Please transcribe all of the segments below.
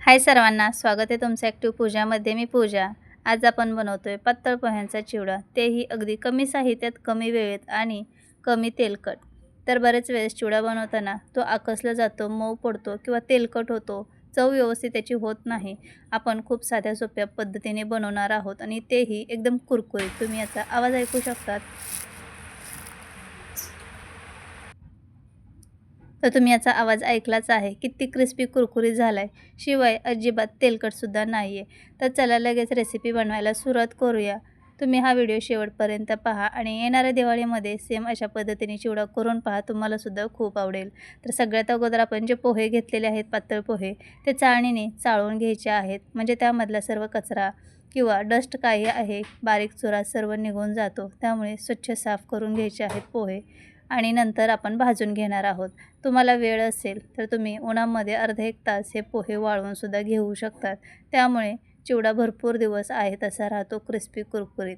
हाय सर्वांना स्वागत आहे तुमचं ॲक्टिव्ह पूजामध्ये. मी पूजा. आज आपण बनवतोय पातळ पोह्यांचा चिवडा. तेही अगदी कमी साहित्यात कमी वेळेत आणि कमी तेलकट. तर बरेच वेळेस चिवडा बनवताना तो आकसला जातो मऊ पडतो किंवा तेलकट होतो. चव व्यवस्थित त्याची होत नाही. आपण खूप साध्या सोप्या पद्धतीने बनवणार आहोत आणि तेही एकदम कुरकुरीत. तुम्ही याचा आवाज ऐकू शकतात. तर तुम्ही याचा आवाज ऐकलाच आहे. किती क्रिस्पी कुरकुरीत झाला आहे शिवाय अजिबात तेलकटसुद्धा नाही आहे तर चला लगेच रेसिपी बनवायला सुरुवात करूया. तुम्ही हा व्हिडिओ शेवटपर्यंत पहा आणि येणाऱ्या दिवाळीमध्ये सेम अशा पद्धतीने चिवडा करून पहा. तुम्हालासुद्धा खूप आवडेल. तर सगळ्यात अगोदर आपण जे पोहे घेतलेले आहेत पातळ पोहे ते चाळणीने चाळून घ्यायचे आहेत. म्हणजे त्यामधला सर्व कचरा किंवा डस्ट काही आहे बारीक चुरा सर्व निघून जातो. त्यामुळे स्वच्छ साफ करून घ्यायचे आहेत पोहे. आणि नंतर आपण भाजून घेणार आहोत. तुम्हाला वेळ असेल तर तुम्ही उन्हामध्ये अर्धा एक तास हे पोहे वाळवूनसुद्धा घेऊ शकतात. त्यामुळे चिवडा भरपूर दिवस आहे तसा राहतो क्रिस्पी कुरकुरीत.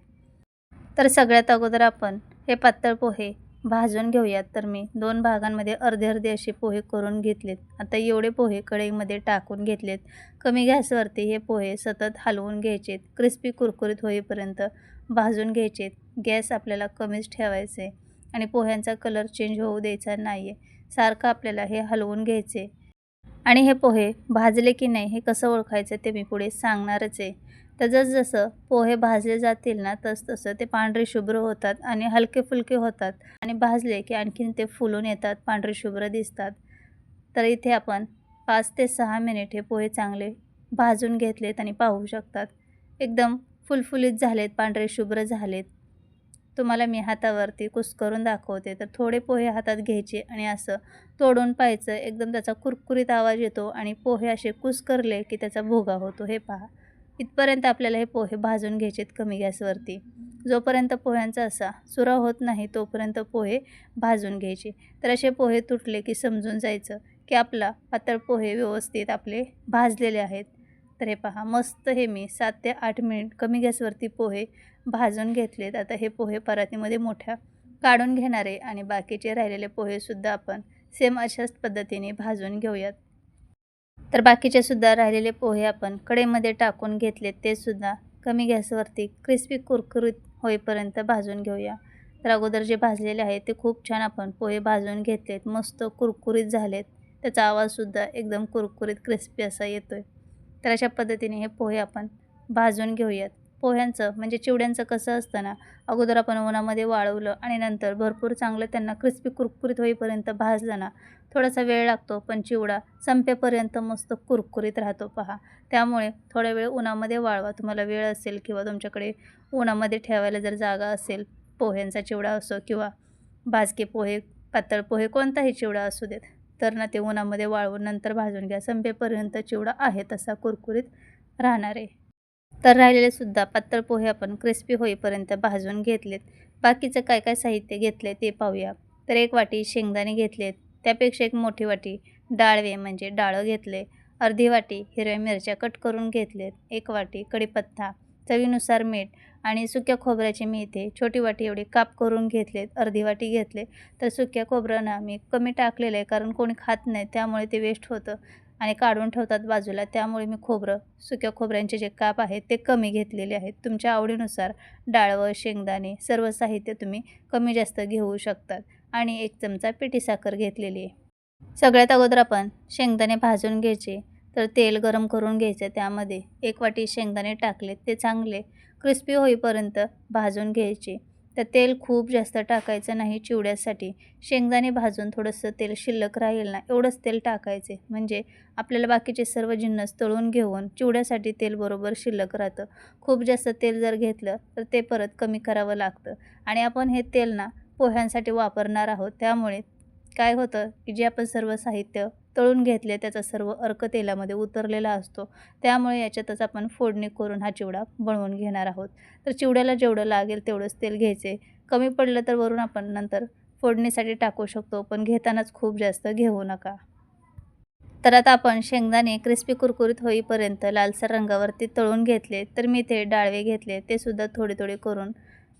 तर सगळ्यात अगोदर आपण हे पातळ पोहे भाजून घेऊयात. तर मी दोन भागांमध्ये अर्धे अर्धे असे पोहे करून घेतलेत. आता एवढे पोहे कढईमध्ये टाकून घेतलेत. कमी गॅसवरती हे पोहे सतत हलवून घ्यायचेत. क्रिस्पी कुरकुरीत होईपर्यंत भाजून घ्यायचेत. गॅस आपल्याला कमीच ठेवायचे आणि पोह्यांचा कलर चेंज होऊ द्यायचा नाही आहे सारखं आपल्याला हे हलवून घ्यायचे. आणि हे पोहे भाजले की नाही हे कसं ओळखायचं ते मी पुढे सांगणारच आहे. तर जसजसं पोहे भाजले जातील ना तसतसं ते पांढरे शुभ्र होतात आणि हलके फुलके होतात. आणि भाजले की आणखीन ते फुलून येतात पांढरे शुभ्र दिसतात. तर इथे आपण पाच ते सहा मिनिट हे पोहे चांगले भाजून घेतलेत आणि पाहू शकतात. एकदम फुलफुलीत झालेत पांढरे शुभ्र झालेत. तुम्हाला मी हातावरती कुस्करून दाखवते. तर थोडे पोहे हातात घ्यायचे आणि असं तोडून पाहायचं. एकदम त्याचा कुरकुरीत आवाज येतो आणि पोहे असे कुसकरले की त्याचा भोगा होतो. हे पहा. इथपर्यंत आपल्याला हे पोहे भाजून घ्यायचेत कमी गॅसवरती. जोपर्यंत पोह्यांचा असा सुरा होत नाही तोपर्यंत पोहे भाजून घ्यायचे. तर असे पोहे तुटले की समजून जायचं की आपला पातळ पोहे व्यवस्थित आपले भाजलेले आहेत. तर हे पहा मस्त हे मी. सात ते आठ मिनिट कमी गॅसवरती पोहे भाजून घेतलेत. आता हे पोहे परातीमध्ये मोठ्या काढून घेणारे आणि बाकीचे राहिलेले पोहेसुद्धा आपण सेम अशाच पद्धतीने भाजून घेऊयात. तर बाकीचे सुद्धा राहिलेले पोहे आपण कडेमध्ये टाकून घेतलेत ते सुद्धा कमी गॅसवरती क्रिस्पी कुरकुरीत होईपर्यंत भाजून घेऊया. तर अगोदर जे भाजलेले आहेत ते खूप छान आपण पोहे भाजून घेतलेत. मस्त कुरकुरीत झालेत. त्याचा आवाजसुद्धा एकदम कुरकुरीत क्रिस्पी असा येतो आहे तर अशा पद्धतीने हे पोहे आपण भाजून घेऊयात. पोह्यांचं म्हणजे चिवड्यांचं कसं असतं ना अगोदर आपण उन्हामध्ये वाळवलं आणि नंतर भरपूर चांगलं त्यांना क्रिस्पी कुरकुरीत होईपर्यंत भाजलं ना थोडासा वेळ लागतो पण चिवडा संपेपर्यंत मस्त कुरकुरीत राहतो पहा. त्यामुळे थोडा वेळ उन्हामध्ये वाळवा. तुम्हाला वेळ असेल किंवा तुमच्याकडे उन्हामध्ये ठेवायला जर जागा असेल पोह्यांचा चिवडा असो किंवा भाजके पोहे पातळ पोहे कोणताही चिवडा असू देत तर ना ते उन्हामध्ये वाळवून नंतर भाजून घ्या. संपेपर्यंत चिवडा आहे तसा कुरकुरीत राहणार आहे. तर राहिलेले सुद्धा पातळ पोहे आपण क्रिस्पी होईपर्यंत भाजून घेतलेत. बाकीचं काय काय साहित्य घेतलं ते पाहूया. तर एक वाटी शेंगदाणे घेतलेत. त्यापेक्षा एक मोठी वाटी डाळवे म्हणजे डाळं घेतले. अर्धी वाटी हिरव्या मिरच्या कट करून घेतलेत. एक वाटी कढीपत्ता चवीनुसार मीठ आणि सुक्या खोबऱ्याचे मी इथे छोटी वाटी एवढी काप करून घेतलेत अर्धी वाटी घेतले तर सुक्या खोबरं ना मी कमी टाकलेलं आहे कारण कोणी खात नाही त्यामुळे ते वेस्ट होतं आणि काढून ठेवतात बाजूला. त्यामुळे मी खोबरं सुक्या खोबऱ्यांचे जे काप आहेत ते कमी घेतलेले आहेत. तुमच्या आवडीनुसार डाळवं शेंगदाणे सर्व साहित्य तुम्ही कमी जास्त घेऊ शकतात. आणि एक चमचा पिठी साखर घेतलेली आहे. सगळ्यात अगोदर आपण शेंगदाणे भाजून घ्यायचे. तर तेल गरम करून घ्यायचं त्यामध्ये एक वाटी शेंगदाणे टाकले ते चांगले क्रिस्पी होईपर्यंत भाजून घ्यायचे. तर तेल खूप जास्त टाकायचं नाही चिवड्यासाठी. शेंगदाणे भाजून थोडंसं तेल शिल्लक राहील ना एवढंच तेल टाकायचे. म्हणजे आपल्याला बाकीचे सर्व जिन्नस तळून घेऊन चिवड्यासाठी तेल बरोबर शिल्लक राहतं. खूप जास्त तेल जर घेतलं तर ते परत कमी करावं लागतं. आणि आपण हे तेल ना पोह्यांसाठी वापरणार आहोत. त्यामुळे काय होतं की जे आपण सर्व साहित्य तळून घेतले त्याचा सर्व अर्क तेलामध्ये उतरलेला असतो. त्यामुळे याच्यातच आपण फोडणी करून हा चिवडा बनवून घेणार आहोत. तर चिवड्याला जेवढं लागेल तेवढंच तेल घ्यायचे. कमी पडलं तर वरून आपण नंतर फोडणीसाठी टाकू शकतो पण घेतानाच खूप जास्त घेऊ नका. तर आता आपण शेंगदाणे क्रिस्पी कुरकुरीत होईपर्यंत लालसर रंगावरती तळून घेतले तर मी ते डाळवे घेतले ते सुद्धा थोडे थोडे करून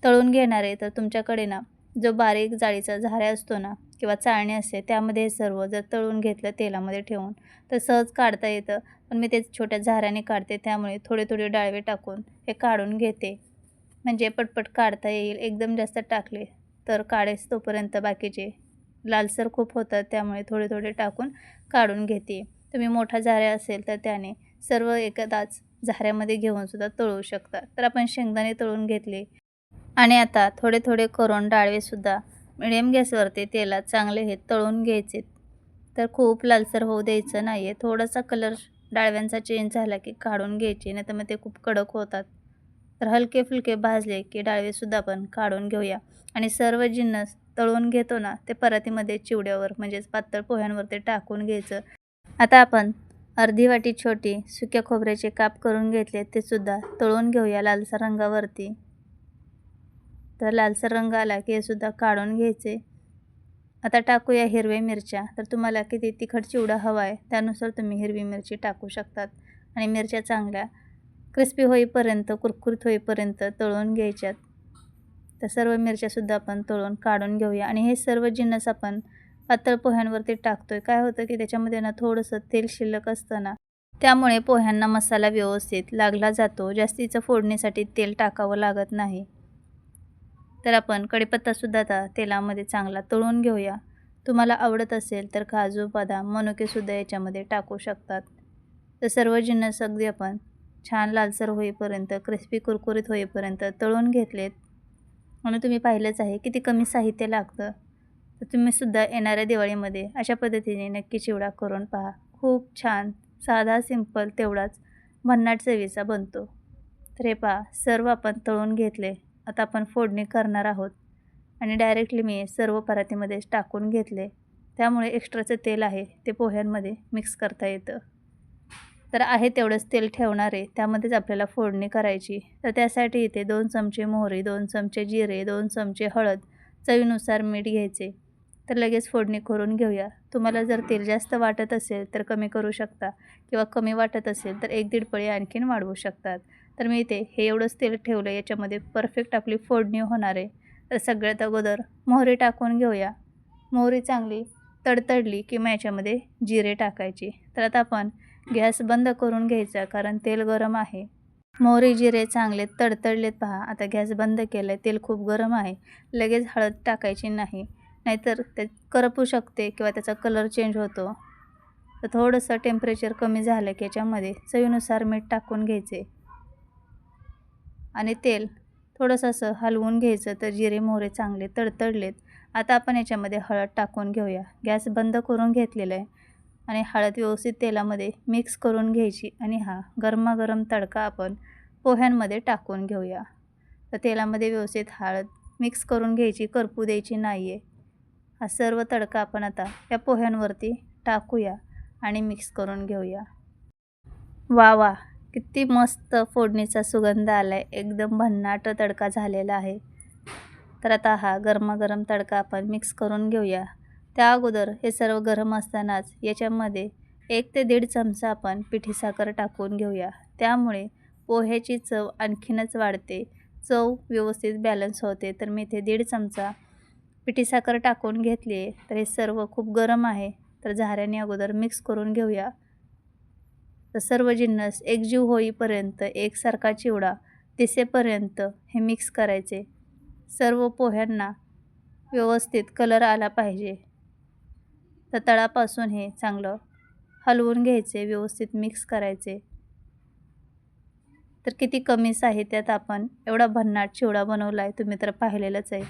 तळून घेणार आहे. तर तुमच्याकडे ना जो बारीक जाळीचा झाऱ्या असतो ना किंवा चाळणी असते त्यामध्ये हे सर्व जर तळून घेतलं तेलामध्ये ठेवून तर सहज काढता येतं. पण मी ते छोट्या झाऱ्याने काढते त्यामुळे थोडे थोडे डाळवे टाकून हे काढून घेते. म्हणजे पटपट काढता येईल एकदम जास्त टाकले तर काढेस तोपर्यंत बाकीचे. लालसर खूप होतात त्यामुळे थोडे थोडे टाकून काढून घेते. तुम्ही मोठा झाऱ्या असेल तर त्याने सर्व एकदाच झाऱ्यामध्ये घेऊन सुद्धा तळू शकता. तर आपण शेंगदाणे तळून घेतले. आणि आता थोडे थोडे करून डाळवेसुद्धा मिडियम गॅसवरती तेलात चांगले हे तळून घ्यायचे. तर खूप लालसर होऊ द्यायचं नाही आहे थोडासा कलर डाळव्यांचा चेंज झाला की काढून घ्यायचे नाही तर मग ते खूप कडक होतात. तर हलके फुलके भाजले की डाळवेसुद्धा आपण काढून घेऊया. आणि सर्व जिन्नस तळून घेतो ना ते परातीमध्ये चिवड्यावर म्हणजेच पातळ पोह्यांवर ते टाकून घ्यायचं. आता आपण अर्धी वाटी छोटी सुक्या खोबऱ्याचे काप करून घेतले ते सुद्धा तळून घेऊया लालसा रंगावरती. तर लालसर रंग आला की हे सुद्धा काढून घ्यायचे. आता टाकूया हिरव्या मिरच्या. तर तुम्हाला किती तिखट चिवडा हवा आहे त्यानुसार तुम्ही हिरवी मिरची टाकू शकतात. आणि मिरच्या चांगल्या क्रिस्पी होईपर्यंत कुरकुरीत होईपर्यंत तळून घ्यायच्यात. तर सर्व मिरच्यासुद्धा आपण तळून काढून घेऊया. आणि हे सर्व जिन्नस आपण पातळ पोह्यांवरती टाकतोय. काय होतं की त्याच्यामध्ये ना थोडंसं तेल शिल्लक असतं ना त्यामुळे पोह्यांना मसाला व्यवस्थित लागला जातो. जास्तीचं फोडणीसाठी तेल टाकावं लागत नाही. तर आपण कढीपत्तासुद्धा आता तेलामध्ये चांगला तळून घेऊया. तुम्हाला आवडत असेल तर काजू बदाम मनुकेसुद्धा याच्यामध्ये टाकू शकतात. तर सर्व जिन्नस अगदी आपण छान लालसर होईपर्यंत क्रिस्पी कुरकुरीत होईपर्यंत तळून घेतलेत. म्हणून तुम्ही पाहिलंच आहे किती कमी साहित्य लागतं. तर तुम्हीसुद्धा येणाऱ्या दिवाळीमध्ये अशा पद्धतीने नक्की चिवडा करून पहा. खूप छान साधा सिंपल तेवढाच भन्नाट चवीचा बनतो. तर हे पहा सर्व आपण तळून घेतले. आता आपण फोडणी करणार आहोत. आणि डायरेक्टली मी सर्व परातीमध्येच टाकून घेतले. त्यामुळे एक्स्ट्राचं तेल आहे ते पोह्यांमध्ये मिक्स करता येतं. तर आहे तेवढंच तेल ठेवणार आहे त्यामध्येच आपल्याला फोडणी करायची. तर त्यासाठी इथे दोन चमचे मोहरी दोन चमचे जिरे दोन चमचे हळद चवीनुसार मीठ घ्यायचे. तर लगेच फोडणी करून घेऊया. तुम्हाला जर तेल जास्त वाटत असेल तर कमी करू शकता किंवा कमी वाटत असेल तर एक दीड पळी आणखीन वाढवू शकतात. तर मी इथे हे एवढंच तेल ठेवलं याच्यामध्ये परफेक्ट आपली फोडणी होणार आहे. तर सगळ्यात अगोदर मोहरी टाकून घेऊया. मोहरी चांगली तडतडली की मग याच्यामध्ये जिरे टाकायची. तर आता आपण गॅस बंद करून घ्यायचा कारण तेल गरम आहे. मोहरी जिरे चांगले तडतडलेत पहा. आता गॅस बंद केलं आहे तेल खूप गरम आहे. लगेच हळद टाकायची नाही. नाहीतर ते करपू शकते किंवा त्याचा कलर चेंज होतो. तर थोडंसं टेम्परेचर कमी झालं की याच्यामध्ये चवीनुसार मीठ टाकून घ्यायचे. आणि तेल. थोडंसं असं हलवून घ्यायचं तर जिरे मोहरे चांगले तडतडलेत. आता आपण याच्यामध्ये हळद टाकून घेऊया. गॅस बंद करून घेतलेला आहे. आणि हळद व्यवस्थित तेलामध्ये मिक्स करून घ्यायची आणि हा गरमागरम तडका आपण पोह्यांमध्ये टाकून घेऊया. तर तेलामध्ये व्यवस्थित हळद मिक्स करून घ्यायची करपू द्यायची नाही आहे हा सर्व तडका आपण आता या पोह्यांवरती टाकूया आणि मिक्स करून घेऊया. वा वा! किती मस्त फोडणीचा सुगंध आला आहे एकदम भन्नाट तडका झालेला आहे. तर आता हा गरमागरम तडका आपण मिक्स करून घेऊया. त्या अगोदर हे सर्व गरम असतानाच याच्यामध्ये एक ते दीड चमचा आपण पिठी साखर टाकून घेऊया. त्यामुळे पोह्याची चव आणखीनच वाढते. चव व्यवस्थित बॅलन्स होते. तर मी इथे दीड चमचा पिठी साखर टाकून घेतली आहे तर हे सर्व खूप गरम आहे. तर झाऱ्याने अगोदर मिक्स करून घेऊया. तर सर्व जिन्नस एकजीव होईपर्यंत एकसारखा चिवडा दिसेपर्यंत हे मिक्स करायचे. सर्व पोह्यांना व्यवस्थित कलर आला पाहिजे. तर तळापासून हे चांगलं हलवून घ्यायचे व्यवस्थित मिक्स करायचे. तर किती कमी साहित्यात आपण एवढा भन्नाट चिवडा बनवला आहे तुम्ही तर पाहिलेलंच आहे.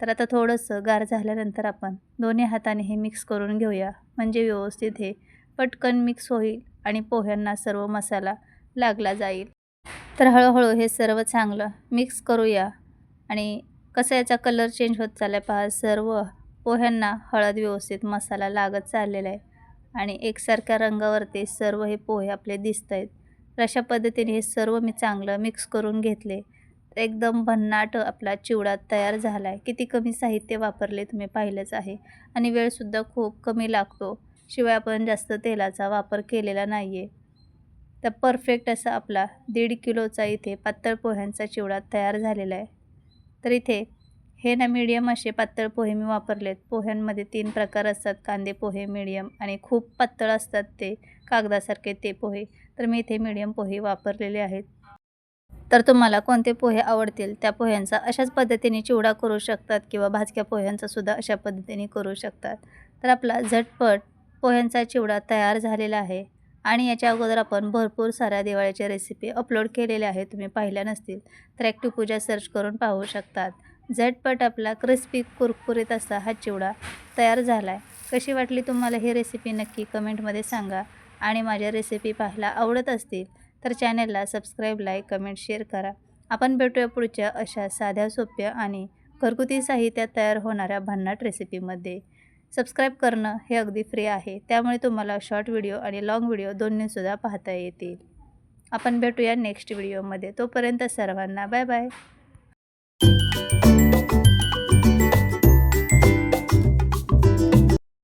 तर आता थोडंसं गार झाल्यानंतर आपण दोन्ही हाताने हे मिक्स करून घेऊया. म्हणजे व्यवस्थित हे पटकन मिक्स होईल आणि पोह्यांना सर्व मसाला लागला जाईल. तर हळूहळू हे सर्व चांगलं मिक्स करूया. आणि कसं याचा कलर चेंज होत चालला आहे पहा सर्व पोह्यांना हळद व्यवस्थित मसाला लागत चाललेला आहे. आणि एकसारख्या रंगावरती सर्व हे पोहे आपले दिसत आहेत. तर अशा पद्धतीने हे सर्व मी चांगलं मिक्स करून घेतले. तर एकदम भन्नाट आपला चिवडा तयार झाला आहे किती कमी साहित्य वापरले तुम्ही पाहिलंच आहे. आणि वेळसुद्धा खूप कमी लागतो. शिवाय आपण जास्त तेलाचा वापर केलेला नाही आहे तर परफेक्ट असा आपला दीड किलोचा इथे पातळ पोह्यांचा चिवडा तयार झालेला आहे. तर इथे हे ना मीडियम असे पातळ पोहे मी वापरलेत. पोह्यांमध्ये तीन प्रकार असतात. कांदे पोहे मीडियम आणि खूप पातळ असतात ते कागदासारखे ते पोहे. तर मी इथे मीडियम पोहे वापरलेले आहेत. तर तुम्हाला कोणते पोहे आवडतील? त्या पोह्यांचा अशाच पद्धतीने चिवडा करू शकतात किंवा भाजक्या पोह्यांचासुद्धा अशा पद्धतीने करू शकतात. तर आपला झटपट पोह्यांचा चिवडा तयार झालेला आहे आणि याच्या अगोदर आपण भरपूर साऱ्या दिवाळीच्या रेसिपी अपलोड केलेल्या आहेत. तुम्ही पाहिल्या नसतील तर ॲक्टिव पूजा सर्च करून पाहू शकतात. झटपट आपला क्रिस्पी कुरकुरीत असा हा चिवडा तयार झाला आहे कशी वाटली तुम्हाला ही रेसिपी नक्की कमेंटमध्ये सांगा. आणि माझ्या रेसिपी पाहायला आवडत असतील तर चॅनलला सबस्क्राईब लाईक कमेंट शेअर करा. आपण भेटूया पुढच्या अशा साध्या सोप्या आणि घरगुती साहित्यात तयार होणाऱ्या भन्नाट रेसिपीमध्ये सबस्क्राईब करणं हे अगदी फ्री आहे. त्यामुळे तुम्हाला शॉर्ट व्हिडिओ आणि लाँग व्हिडिओ दोन्हीसुद्धा पाहता येतील. आपण भेटूया नेक्स्ट व्हिडिओमध्ये तोपर्यंत सर्वांना बाय बाय